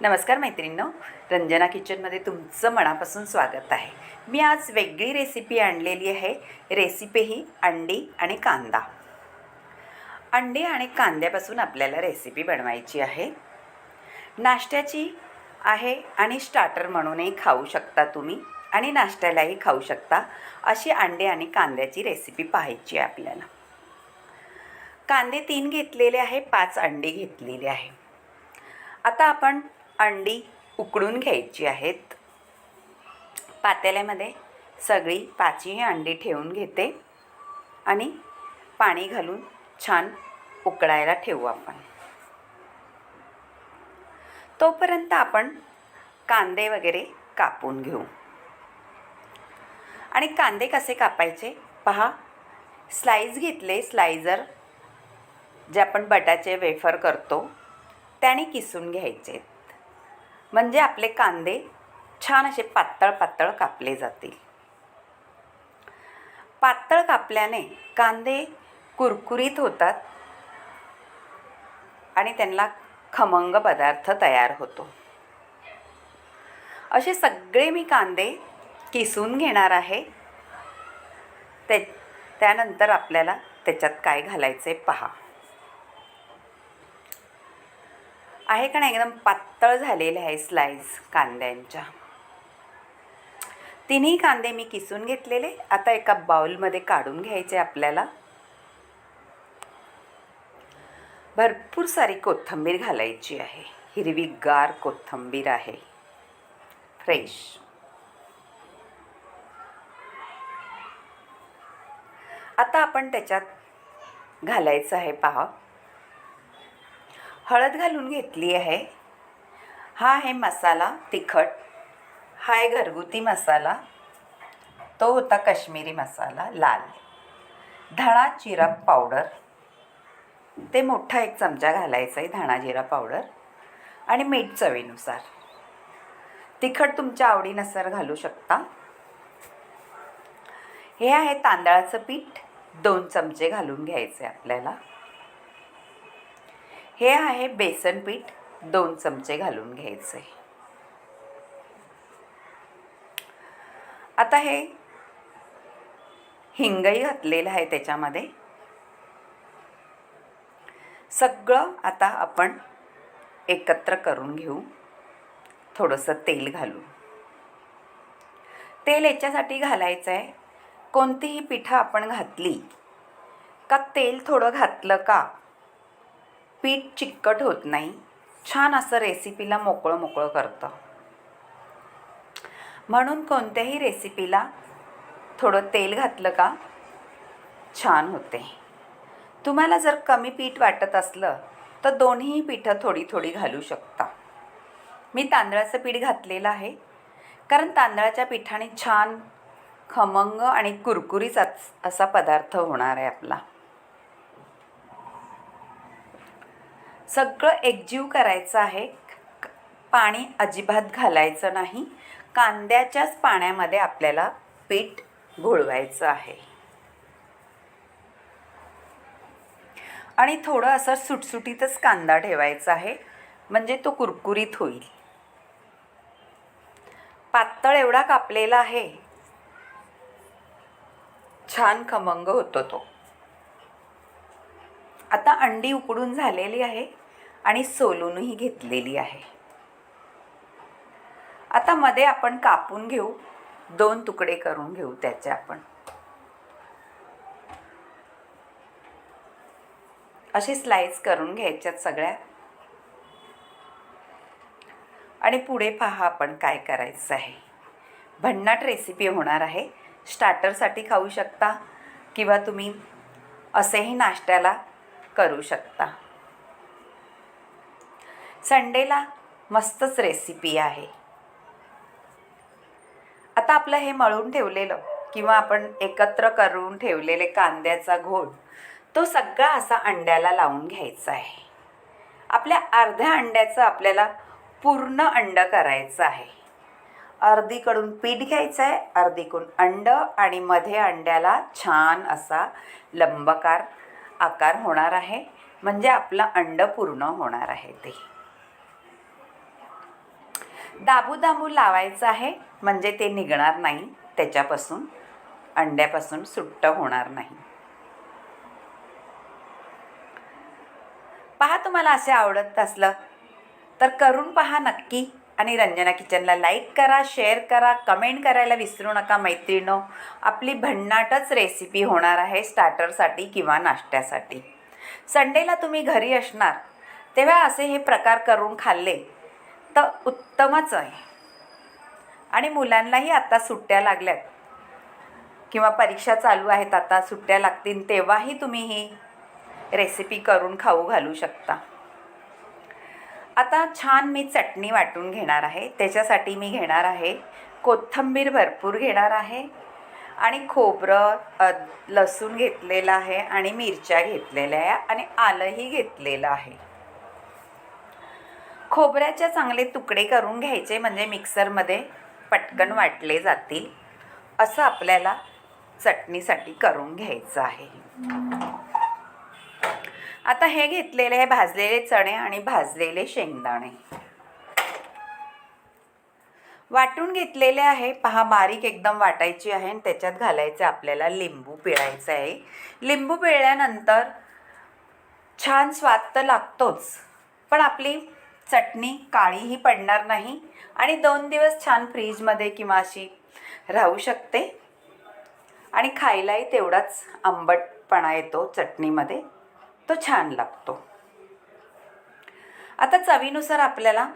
नमस्कार मैत्रिणींनो. रंजना किचनमध्ये तुमचं मनापासून स्वागत आहे. मी आज वेगळी रेसिपी आणलेली आहे. रेसिपी ही अंडी आणि कांदा. अंडी आणि कांद्यापासून आपल्याला रेसिपी बनवायची आहे. नाश्त्याची आहे आणि स्टार्टर म्हणूनही खाऊ शकता तुम्ही आणि नाश्त्यालाही खाऊ शकता अशी अंडे आणि कांद्याची रेसिपी पाहायची आहे आपल्याला. कांदे तीन घेतलेले आहे पाच अंडी घेतलेली आहे. आता आपण अंडी उकडून घ्यायची आहेत. पातेल्यामध्ये सगळी पाचही अंडी ठेवून घेते आणि पाणी घालून छान उकडायला ठेवू आपण. तोपर्यंत आपण कांदे वगैरे कापून घेऊ. आणि कांदे कसे कापायचे? पहा स्लाईज घेतले स्लायझर जे आपण बटाचे वेफर करतो त्याने किसून घ्यायचे. म्हणजे आपले कांदे छान असे पातळ पातळ कापले जातील. पातळ कापल्याने कांदे कुरकुरीत होतात आणि त्यांना खमंग पदार्थ तयार होतो. असे सगळे मी कांदे किसून घेणार आहे. ते त्यानंतर आपल्याला त्याच्यात काय घालायचे पहा. आहे का नाही? एकदम पातळ झालेले आहे स्लाइस कांद्यांच्या. तिन्ही कांदे मी किसून घेतलेले. आता एका बाउलमध्ये काढून घ्यायचे आपल्याला. भरपूर सारी कोथिंबीर घालायची आहे. हिरवीगार कोथिंबीर आहे. फ्रेश आता आपण त्याच्यात घालायचं आहे पहा हळद घालून घेतली आहे. हा आहे मसाला तिखट. हा आहे घरगुती मसाला. तो होता काश्मीरी मसाला लाल. धणा जिरा पावडर. ते मोठा एक चमचा घालायचा आहे धणा जिरा पावडर. आणि मीठ चवीनुसार. तिखट तुमच्या आवडीनुसार घालू शकता. हे आहे तांदळाचं पीठ. दोन चमचे घालून घ्यायचे आपल्याला. हे आहे बेसन पीठ. दोन चमचे घालून घ्यायचे. आता हे हिंगही घातलेलं आहे त्याच्यामध्ये. सगळं आता आपण एकत्र करून घेऊ. थोडंसं तेल घालू तेल याच्यासाठी घालायचं आहे कोणतीही पिठं आपण घातली का तेल थोडं घातलं का पीठ चिकट होत नाही. छान असं रेसिपीला मोकळं मोकळं करतं. म्हणून कोणत्याही रेसिपीला थोडं तेल घातलं का छान होते. तुम्हाला जर कमी पीठ वाटत असलं तर दोन्ही पिठं थोडी थोडी घालू शकता. मी तांदळाचं पीठ घातलेलं आहे. कारण तांदळाच्या पिठाने छान खमंग आणि कुरकुरीचा असा पदार्थ होणार आहे आपला. सगळं एकजीव करायचं आहे. पाणी अजिबात घालायचं नाही. कांद्याच्याच पाण्यामध्ये आपल्याला पीठ घोळवायचं आहे. आणि थोडं असं सुटसुटीतच कांदा ठेवायचा आहे. म्हणजे तो कुरकुरीत होईल. पातळ एवढा कापलेला आहे. छान खमंग होतो तो. आता अंडी उकडून झालेली आहे. आणि सोलूनही घेतलेली आहे. आता मध्ये आपण कापून घेऊ. दोन तुकडे करून घेऊ त्याचे आपण. असे स्लाइस करून घ्यायच्यात सगळ्या. आणि पुढे पहा आपण काय करायचं आहे. भन्नाट रेसिपी होणार आहे. स्टार्टरसाठी खाऊ शकता किंवा तुम्ही असेही नाश्त्याला करू शकता. संडेला मस्तच रेसिपी आहे. आता आपलं हे मळून ठेवलेलं किंवा आपण एकत्र करून ठेवलेले कांद्याचा घोळ तो सगळा असा अंड्याला लावून घ्यायचा आहे. आपल्या अर्ध्या अंड्याचं आपल्याला पूर्ण अंड करायचं आहे. अर्धीकडून पीठ घ्यायचं आहे अर्धीकडून अंड आणि मध्ये अंड्याला छान असा लंबकार आकार होणार आहे. म्हणजे आपलं अंड पूर्ण होणार आहे ते. दाबू दाबू लावायचं आहे म्हणजे ते निघणार नाही त्याच्यापासून. अंड्यापासून सुट्ट होणार नाही. पहा तुम्हाला असे आवडत असलं तर करून पहा नक्की आणि रंजना किचनला लाईक करा शेअर करा कमेंट करायला विसरू नका मैत्रिणो. आपली भन्नाटच रेसिपी होणार आहे स्टार्टरसाठी किंवा नाश्त्यासाठी. संडेला तुम्ही घरी असणार तेव्हा असे हे प्रकार करून खाल्ले तर उत्तमच आहे. आणि मुलांनाही आता सुट्ट्या लागल्यात. किंवा परीक्षा चालू आहेत आता सुट्ट्या लागतील तेव्हाही तुम्ही ही रेसिपी करून खाऊ घालू शकता. आता छान मी चटणी वाटून घेणार आहे. त्याच्यासाठी मी घेणार आहे कोथिंबीर भरपूर घेणार आहे. आणि खोबरं लसूण घेतलेलं आहे आणि मिरच्या घेतलेल्या आहे आणि आलंही घेतलेलं आहे. खोबऱ्याचे चांगले तुकडे करून घ्यायचे म्हणजे मिक्सरमध्ये पटकन वाटले जातील. असं आपल्याला चटणीसाठी करून घ्यायचं आहे. आता हे घेतलेले आहे भाजलेले चणे आणि भाजलेले शेंगदाणे. वाटून घेतलेले आहे. पहा बारीक एकदम वाटायची आहे आणि त्याच्यात घालायचं आपल्याला लिंबू पिळायचं आहे. लिंबू पिळल्यानंतर छान स्वाद तर लागतोच पण आपली चटणी काळीही पडणार नाही आणि दोन दिवस छान फ्रीजमध्ये किंवा अशी राहू शकते. आणि खायलाही तेवढाच आंबटपणा येतो चटणीमध्ये. तो छान लागतो. आता चवीनुसार आपल्याला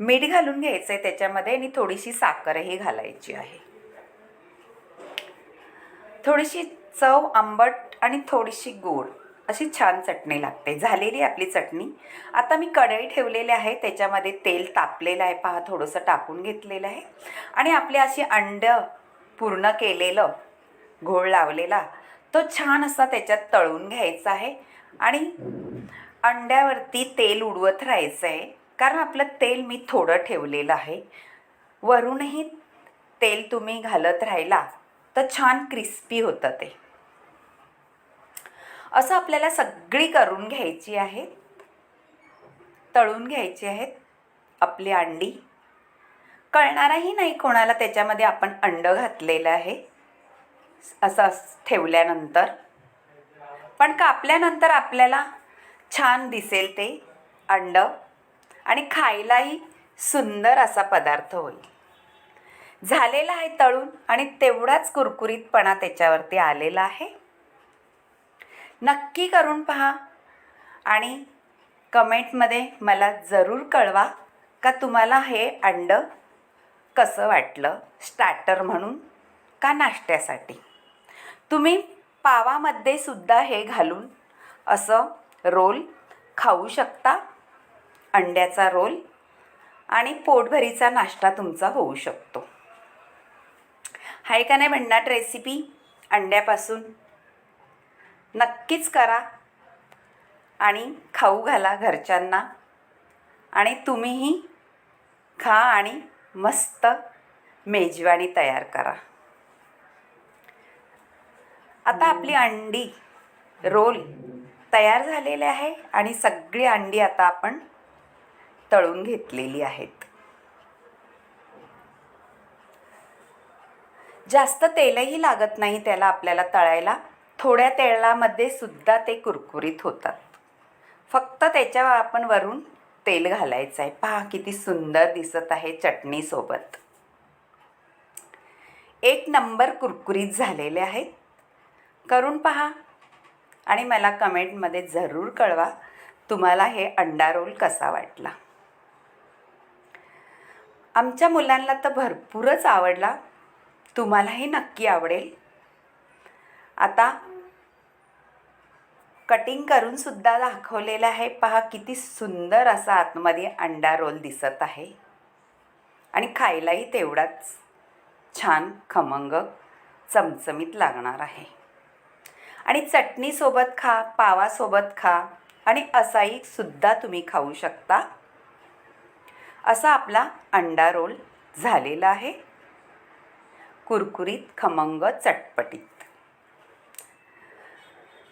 मीठ घालून घ्यायचं आहे त्याच्यामध्ये आणि थोडीशी साखरही घालायची आहे. थोडीशी चव आंबट आणि थोडीशी गोड. अशी छान चटणी लागते. झालेली आपली चटणी. आता मी कढई ठेवलेली आहे. त्याच्यामध्ये तेल तापलेलं आहे. पहा थोडंसं टाकून घेतलेलं आहे. आणि आपली अशी अंड पूर्ण केलेलं घोळ लावलेला तो छान असा त्याच्यात तळून घ्यायचा आहे. आणि अंड्यावरती तेल उडवत राहायचं आहे कारण आपलं तेल मी थोडं ठेवलेलं आहे. वरूनही तेल तुम्ही घालत राहिला तर छान क्रिस्पी होतं ते. असं आपल्याला सगळी करून घ्यायची आहे तळून घ्यायची आहेत आपली अंडी. कळणारही नाही कोणाला त्याच्यामध्ये आपण अंड घातलेलं आहे. असं ठेवल्यानंतर. पण कापल्यानंतर आपल्याला छान दिसेल ते अंड आणि खायलाही सुंदर असा पदार्थ होईल. झालेला आहे तळून आणि तेवढाच कुरकुरीतपणा त्याच्यावरती आलेला आहे. नक्की करून पहा. आणि कमेंटमध्ये मला जरूर कळवा का तुम्हाला हे अंडं कसं वाटलं? स्टार्टर म्हणून का नाश्त्यासाठी? तुम्ही पावामध्ये सुद्धा हे घालून असं रोल खाऊ शकता. अंड्याचा रोल आणि पोटभरीचा नाश्ता तुमचा होऊ शकतो. हाय का नाही भन्नाट रेसिपी? अंड्यापासून नक्कीच करा. आणि खाऊ घाला घरच्यांना. आणि तुम्हीही खा आणि मस्त मेजवानी तयार करा. आता आपली अंडी रोल तयार झालेले आहे आणि सगळी अंडी आता आपण तळून घेतलेली आहेत. जास्त तेलही लागत नाही त्याला आपल्याला तळायला. थोड्या तेलामध्ये सुद्धा ते कुरकुरीत होतात. फक्त त्याच्यावर आपण वरून तेल घालायचं आहे. पहा किती सुंदर दिसत आहे चटणीसोबत एक नंबर कुरकुरीत झालेले आहेत. करून पहा आणि मला कमेंटमध्ये जरूर कळवा तुम्हाला हे अंडा रोल कसा वाटला. आमच्या मुलांना तर भरपूरच आवडला. तुम्हालाही नक्की आवडेल. आता कटिंग करून सुद्धा दाखवलेलं आहे. पहा किती सुंदर असा आतमध्ये अंडा रोल दिसत आहे. आणि खायलाही तेवढाच छान खमंग चमचमीत लागणार आहे. आणि चटणीसोबत खा पावासोबत खा आणि असाही सुद्धा तुम्ही खाऊ शकता. असा आपला अंडा रोल झालेला आहे. कुरकुरीत खमंग चटपटीत.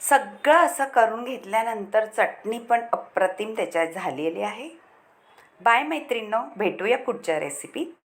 सगळं असं करून घेतल्यानंतर चटणी पण अप्रतिम त्याच्यात झालेली आहे. बाय मैत्रिणींनो भेटूया पुढच्या रेसिपीत